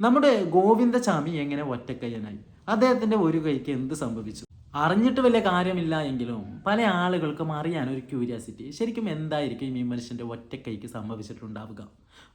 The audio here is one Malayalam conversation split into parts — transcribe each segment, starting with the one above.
നമ്മുടെ ഗോവിന്ദചാമി എങ്ങനെ ഒറ്റക്കയ്യനായി? അദ്ദേഹത്തിന്റെ ഒരു കൈക്ക് എന്ത് സംഭവിച്ചു? അറിഞ്ഞിട്ട് വലിയ കാര്യമില്ല എങ്കിലും പല ആളുകൾക്കും അറിയാൻ ഒരു ക്യൂരിയാസിറ്റി ശരിക്കും എന്തായിരിക്കും ഈ മനുഷ്യന്റെ ഒറ്റക്കൈക്ക് സംഭവിച്ചിട്ടുണ്ടാവുക?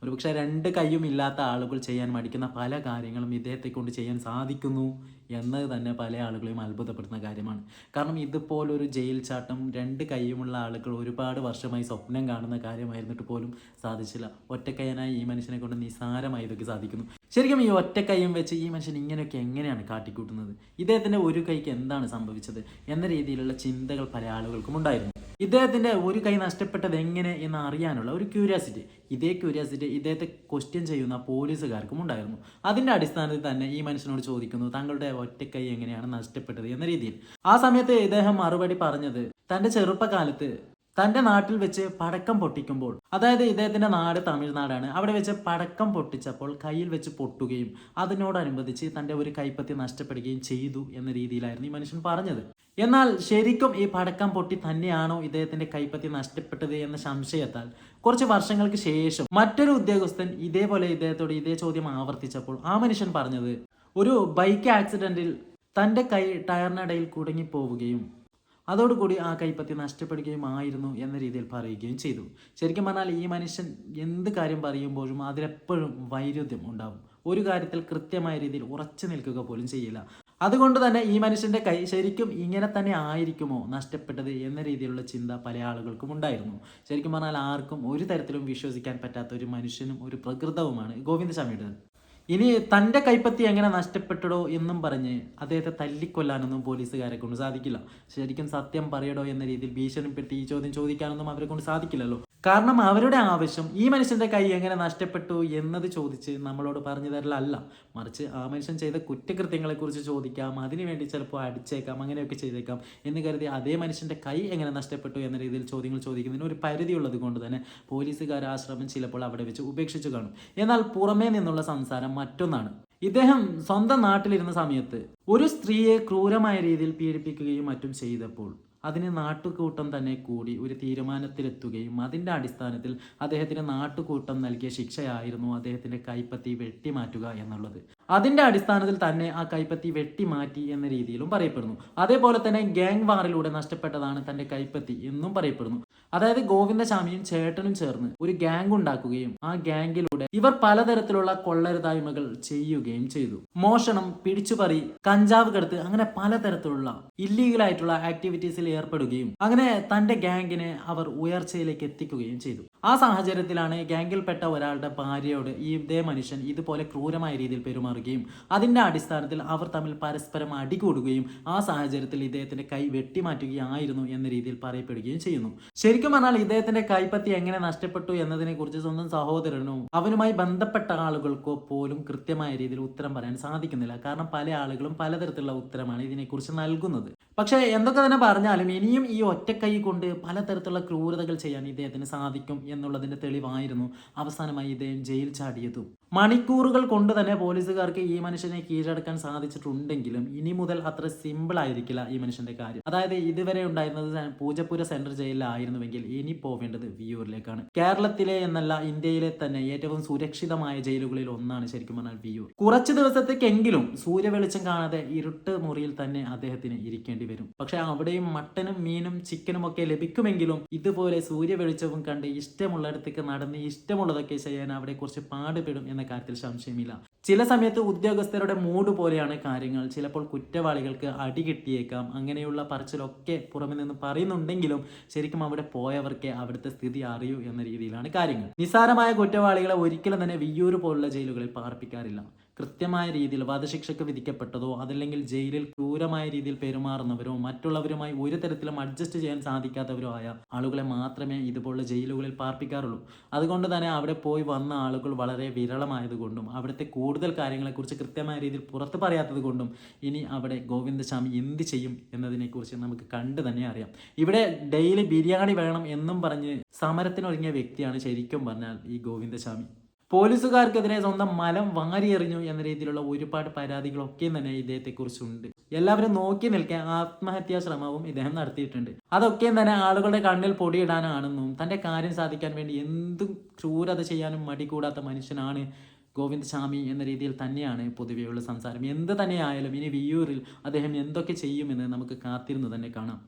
ഒരുപക്ഷെ രണ്ട് കൈയും ഇല്ലാത്ത ആളുകൾ ചെയ്യാൻ മടിക്കുന്ന പല കാര്യങ്ങളും ഇദ്ദേഹത്തെ കൊണ്ട് ചെയ്യാൻ സാധിക്കുന്നു. എന്നത് തന്നെ പല ആളുകളെയും അത്ഭുതപ്പെടുത്തുന്ന കാര്യമാണ്. കാരണം ഇതുപോലൊരു ജയിൽ ചാട്ടം രണ്ട് കൈയുമുള്ള ആളുകൾ ഒരുപാട് വർഷമായി സ്വപ്നം കാണുന്ന കാര്യമായിരുന്നിട്ട് പോലും സാധിച്ചില്ല. ഒറ്റക്കയ്യനായി ഈ മനുഷ്യനെ കൊണ്ട് നിസ്സാരമായി ഇതൊക്കെ സാധിക്കുന്നു. ശരിക്കും ഈ ഒറ്റ കൈയും വെച്ച് ഈ മനുഷ്യൻ ഇങ്ങനെയൊക്കെ എങ്ങനെയാണ് കാട്ടിക്കൂട്ടുന്നത്? ഇദ്ദേഹത്തിന്റെ ഒരു കൈക്ക് എന്താണ് സംഭവിച്ചത്? എന്ന രീതിയിലുള്ള ചിന്തകൾ പല ആളുകൾക്കും ഉണ്ടായിരുന്നു. ഇദ്ദേഹത്തിന്റെ ഒരു കൈ നഷ്ടപ്പെട്ടത് എങ്ങനെ എന്ന് അറിയാനുള്ള ഒരു ക്യൂരിയാസിറ്റി ഇതേ ക്യൂരിയാസിറ്റി ഇദ്ദേഹത്തെ ക്വസ്റ്റ്യൻ ചെയ്യുന്ന പോലീസുകാർക്കും ഉണ്ടായിരുന്നു. അതിന്റെ അടിസ്ഥാനത്തിൽ തന്നെ ഈ മനുഷ്യനോട് ചോദിക്കുന്നു താങ്കളുടെ ഒറ്റക്കൈ എങ്ങനെയാണ് നഷ്ടപ്പെട്ടത്? എന്ന രീതിയിൽ. ആ സമയത്ത് ഇദ്ദേഹം മറുപടി പറഞ്ഞത് തന്റെ ചെറുപ്പകാലത്ത് തന്റെ നാട്ടിൽ വെച്ച് പടക്കം പൊട്ടിക്കുമ്പോൾ അതായത് ഇദ്ദേഹത്തിന്റെ നാട് തമിഴ്നാടാണ് അവിടെ വെച്ച് പടക്കം പൊട്ടിച്ചപ്പോൾ കയ്യിൽ വെച്ച് പൊട്ടുകയും അതിനോടനുബന്ധിച്ച് തന്റെ ഒരു കൈപ്പത്തി നഷ്ടപ്പെടുകയും ചെയ്തു എന്ന രീതിയിലായിരുന്നു ഈ മനുഷ്യൻ പറഞ്ഞത്. എന്നാൽ ശരിക്കും ഈ പടക്കം പൊട്ടി തന്നെയാണോ ഇദ്ദേഹത്തിന്റെ കൈപ്പത്തി നഷ്ടപ്പെട്ടത് എന്ന സംശയത്താൽ കുറച്ച് വർഷങ്ങൾക്ക് ശേഷം മറ്റൊരു ഉദ്യോഗസ്ഥൻ ഇതേപോലെ ഇദ്ദേഹത്തോട് ഇതേ ചോദ്യം ആവർത്തിച്ചപ്പോൾ ആ മനുഷ്യൻ പറഞ്ഞത് ഒരു ബൈക്ക് ആക്സിഡന്റിൽ തന്റെ കൈ ടയറിനിടയിൽ കുടുങ്ങിപ്പോവുകയും അതോടുകൂടി ആ കൈപ്പത്തി നഷ്ടപ്പെടുകയുമായിരുന്നു എന്ന രീതിയിൽ പറയുകയും ചെയ്തു. ശരിക്കും പറഞ്ഞാൽ ഈ മനുഷ്യൻ എന്ത് കാര്യം പറയുമ്പോഴും അതിലെപ്പോഴും വൈരുദ്ധ്യം ഉണ്ടാവും. ഒരു കാര്യത്തിൽ കൃത്യമായ രീതിയിൽ ഉറച്ചു നിൽക്കുക പോലും ചെയ്യില്ല. അതുകൊണ്ട് തന്നെ ഈ മനുഷ്യന്റെ കൈ ശരിക്കും ഇങ്ങനെ തന്നെ ആയിരിക്കുമോ നഷ്ടപ്പെട്ടത് എന്ന രീതിയിലുള്ള ചിന്ത പല ആളുകൾക്കും ഉണ്ടായിരുന്നു. ശരിക്കും പറഞ്ഞാൽ ആർക്കും ഒരു തരത്തിലും വിശ്വസിക്കാൻ പറ്റാത്ത ഒരു മനുഷ്യനും ഒരു പ്രകൃതവുമാണ് ഗോവിന്ദസ്വാമിയുടെ ഇനി തന്റെ കൈപ്പത്തി എങ്ങനെ നഷ്ടപ്പെട്ടടോ എന്നും പറഞ്ഞ് അദ്ദേഹത്തെ തല്ലിക്കൊല്ലാനൊന്നും പോലീസുകാരെ കൊണ്ട് സാധിക്കില്ല. ശരിക്കും സത്യം പറയടോ എന്ന രീതിയിൽ ഭീഷണിപ്പെടുത്തി ഈ ചോദ്യം ചോദിക്കാനൊന്നും അവരെ കൊണ്ട് സാധിക്കില്ലല്ലോ. കാരണം അവരുടെ ആവശ്യം ഈ മനുഷ്യന്റെ കൈ എങ്ങനെ നഷ്ടപ്പെട്ടു എന്നത് ചോദിച്ച് നമ്മളോട് പറഞ്ഞു തരലല്ല. മറിച്ച് ആ മനുഷ്യൻ ചെയ്ത കുറ്റകൃത്യങ്ങളെ കുറിച്ച് ചോദിക്കാം അതിനുവേണ്ടി ചിലപ്പോൾ അടിച്ചേക്കാം അങ്ങനെയൊക്കെ ചെയ്തേക്കാം എന്ന് കരുതി അതേ മനുഷ്യന്റെ കൈ എങ്ങനെ നഷ്ടപ്പെട്ടു എന്ന രീതിയിൽ ചോദ്യങ്ങൾ ചോദിക്കുന്നതിന് ഒരു പരിധി ഉള്ളത് കൊണ്ട് തന്നെ പോലീസുകാർ ആ ശ്രമം ചിലപ്പോൾ അവിടെ വെച്ച് ഉപേക്ഷിച്ചു കാണും. എന്നാൽ പുറമേ നിന്നുള്ള സംസാരം മറ്റൊന്നാണ്. ഇദ്ദേഹം സ്വന്തം നാട്ടിലിരുന്ന സമയത്ത് ഒരു സ്ത്രീയെ ക്രൂരമായ രീതിയിൽ പീഡിപ്പിക്കുകയും മറ്റും ചെയ്തപ്പോൾ അതിന് നാട്ടുകൂട്ടം തന്നെ കൂടി ഒരു തീരുമാനത്തിലെത്തുകയും അതിന്റെ അടിസ്ഥാനത്തിൽ അദ്ദേഹത്തിന് നാട്ടുകൂട്ടം നൽകിയ ശിക്ഷയായിരുന്നു അദ്ദേഹത്തിന്റെ കൈപ്പത്തി വെട്ടിമാറ്റുക എന്നുള്ളത്. അതിന്റെ അടിസ്ഥാനത്തിൽ തന്നെ ആ കൈപ്പത്തി വെട്ടി മാറ്റി എന്ന രീതിയിലും പറയപ്പെടുന്നു. അതേപോലെ തന്നെ ഗ്യാങ് വാറിലൂടെ നഷ്ടപ്പെട്ടതാണ് തന്റെ കൈപ്പത്തി എന്നും പറയപ്പെടുന്നു. അതായത് ഗോവിന്ദസ്വാമിയും ചേട്ടനും ചേർന്ന് ഒരു ഗാങ് ഉണ്ടാക്കുകയും ആ ഗ്യാങ്ങിലൂടെ ഇവർ പലതരത്തിലുള്ള കൊള്ളരുതായ്മകൾ ചെയ്യുകയും ചെയ്തു. മോഷണം പിടിച്ചുപറി കഞ്ചാവ് കടത്ത് അങ്ങനെ പലതരത്തിലുള്ള ഇല്ലീഗൽ ആയിട്ടുള്ള ആക്ടിവിറ്റീസിൽ ഏർപ്പെടുകയും അങ്ങനെ തന്റെ ഗ്യാങ്ങിനെ അവർ ഉയർച്ചയിലേക്ക് എത്തിക്കുകയും ചെയ്തു. ആ സാഹചര്യത്തിലാണ് ഗ്യാങ്ങിൽപ്പെട്ട ഒരാളുടെ ഭാര്യയോട് ഈ ഇതേ മനുഷ്യൻ ഇതുപോലെ ക്രൂരമായ രീതിയിൽ പെരുമാറുകയും അതിന്റെ അടിസ്ഥാനത്തിൽ അവർ തമ്മിൽ പരസ്പരം അടികൂടുകയും ആ സാഹചര്യത്തിൽ ഇദ്ദേഹത്തിന്റെ കൈ വെട്ടിമാറ്റുകയായിരുന്നു എന്ന രീതിയിൽ പറയപ്പെടുകയും ചെയ്യുന്നു. ശരിക്കും പറഞ്ഞാൽ ഇദ്ദേഹത്തിന്റെ കൈപ്പത്തി എങ്ങനെ നഷ്ടപ്പെട്ടു എന്നതിനെ കുറിച്ച് സ്വന്തം സഹോദരനോ അവനുമായി ബന്ധപ്പെട്ട ആളുകൾക്കോ പോലും കൃത്യമായ രീതിയിൽ ഉത്തരം പറയാൻ സാധിക്കുന്നില്ല. കാരണം പല ആളുകളും പലതരത്തിലുള്ള ഉത്തരമാണ് ഇതിനെക്കുറിച്ച് നൽകുന്നത്. പക്ഷേ എന്തൊക്കെ തന്നെ പറഞ്ഞാലും ഇനിയും ഈ ഒറ്റക്കൈ കൊണ്ട് പലതരത്തിലുള്ള ക്രൂരതകൾ ചെയ്യാൻ ഇദ്ദേഹത്തിന് സാധിക്കും എന്നുള്ളതിന്റെ തെളിവായിരുന്നു അവസാനമായി ഇദ്ദേഹം ജയിൽ ചാടിയതും. മണിക്കൂറുകൾ കൊണ്ട് തന്നെ പോലീസുകാർക്ക് ഈ മനുഷ്യനെ കീഴടക്കാൻ സാധിച്ചിട്ടുണ്ടെങ്കിലും ഇനി മുതൽ അത്ര സിമ്പിൾ ആയിരിക്കില്ല ഈ മനുഷ്യന്റെ കാര്യം. അതായത് ഇതുവരെ ഉണ്ടായിരുന്നത് പൂജപ്പുര സെൻട്രൽ ജയിലിലായിരുന്നുവെങ്കിൽ ഇനി പോവേണ്ടത് വിയൂരിലേക്കാണ്. കേരളത്തിലെ എന്നല്ല ഇന്ത്യയിലെ തന്നെ ഏറ്റവും സുരക്ഷിതമായ ജയിലുകളിൽ ഒന്നാണ് ശരിക്കും പറഞ്ഞാൽ വിയൂർ. കുറച്ച് ദിവസത്തേക്കെങ്കിലും സൂര്യവെളിച്ചം കാണാതെ ഇരുട്ട് മുറിയിൽ തന്നെ അദ്ദേഹത്തിന് ഇരിക്കേണ്ടി വരും. പക്ഷെ അവിടെയും മട്ടനും മീനും ചിക്കനും ഒക്കെ ലഭിക്കുമെങ്കിലും ഇതുപോലെ സൂര്യവെളിച്ചവും കണ്ട് ഇഷ്ടമുള്ളിടത്തേക്ക് നടന്ന് ഇഷ്ടമുള്ളതൊക്കെ ചെയ്യാൻ അവിടെ കുറച്ച് പാടുപെടും എന്ന കാര്യത്തിൽ സംശയമില്ല. ചില സമയത്ത് ഉദ്യോഗസ്ഥരുടെ മൂഡ് പോലെയാണ് കാര്യങ്ങൾ. ചിലപ്പോൾ കുറ്റവാളികൾക്ക് അടി കിട്ടിയേക്കാം. അങ്ങനെയുള്ള പറച്ചിലൊക്കെ പുറമെ നിന്ന് പറയുന്നുണ്ടെങ്കിലും ശരിക്കും അവിടെ പോയവർക്ക് അവിടുത്തെ സ്ഥിതി അറിയൂ എന്ന രീതിയിലാണ് കാര്യങ്ങൾ. നിസാരമായ കുറ്റവാളികളെ ഒരിക്കലും തന്നെ വിയ്യൂർ പോലുള്ള ജയിലുകളിൽ പാർപ്പിക്കാറില്ല. കൃത്യമായ രീതിയിൽ വധശിക്ഷയ്ക്ക് വിധിക്കപ്പെട്ടതോ അതല്ലെങ്കിൽ ജയിലിൽ ക്രൂരമായ രീതിയിൽ പെരുമാറുന്നവരോ മറ്റുള്ളവരുമായി ഒരു തരത്തിലും അഡ്ജസ്റ്റ് ചെയ്യാൻ സാധിക്കാത്തവരോ ആയ ആളുകളെ മാത്രമേ ഇതുപോലുള്ള ജയിലുകളിൽ പാർപ്പിക്കാറുള്ളൂ. അതുകൊണ്ട് തന്നെ അവിടെ പോയി വന്ന ആളുകൾ വളരെ വിരളമായതുകൊണ്ടും അവിടുത്തെ കൂടുതൽ കാര്യങ്ങളെക്കുറിച്ച് കൃത്യമായ രീതിയിൽ പുറത്ത് പറയാത്തത് കൊണ്ടും ഇനി അവിടെ ഗോവിന്ദസ്വാമി എന്ത് ചെയ്യും എന്നതിനെക്കുറിച്ച് നമുക്ക് കണ്ടു തന്നെ അറിയാം. ഇവിടെ ഡെയിലി ബിരിയാണി വേണം എന്നും പറഞ്ഞ് സമരത്തിനൊരുങ്ങിയ വ്യക്തിയാണ് ശരിക്കും പറഞ്ഞാൽ ഈ ഗോവിന്ദസ്വാമി. പോലീസുകാർക്കെതിരെ സ്വന്തം മലം വാരിയെറിഞ്ഞു എന്ന രീതിയിലുള്ള ഒരുപാട് പരാതികളൊക്കെ തന്നെ ഇദ്ദേഹത്തെക്കുറിച്ചുണ്ട്. എല്ലാവരും നോക്കി നിൽക്കാൻ ആത്മഹത്യാ ശ്രമവും ഇദ്ദേഹം നടത്തിയിട്ടുണ്ട്. അതൊക്കെ തന്നെ ആളുകളുടെ കണ്ണിൽ പൊടിയിടാനാണെന്നും തന്റെ കാര്യം സാധിക്കാൻ വേണ്ടി എന്തും ക്രൂരത ചെയ്യാനും മടി കൂടാത്ത മനുഷ്യനാണ് ഗോവിന്ദ് സ്വാമി എന്ന രീതിയിൽ തന്നെയാണ് പൊതുവെയുള്ള സംസാരം. എന്ത് തന്നെയായാലും ഇനി വിയൂരിൽ അദ്ദേഹം എന്തൊക്കെ ചെയ്യുമെന്ന് നമുക്ക് കാത്തിരുന്ന് തന്നെ കാണാം.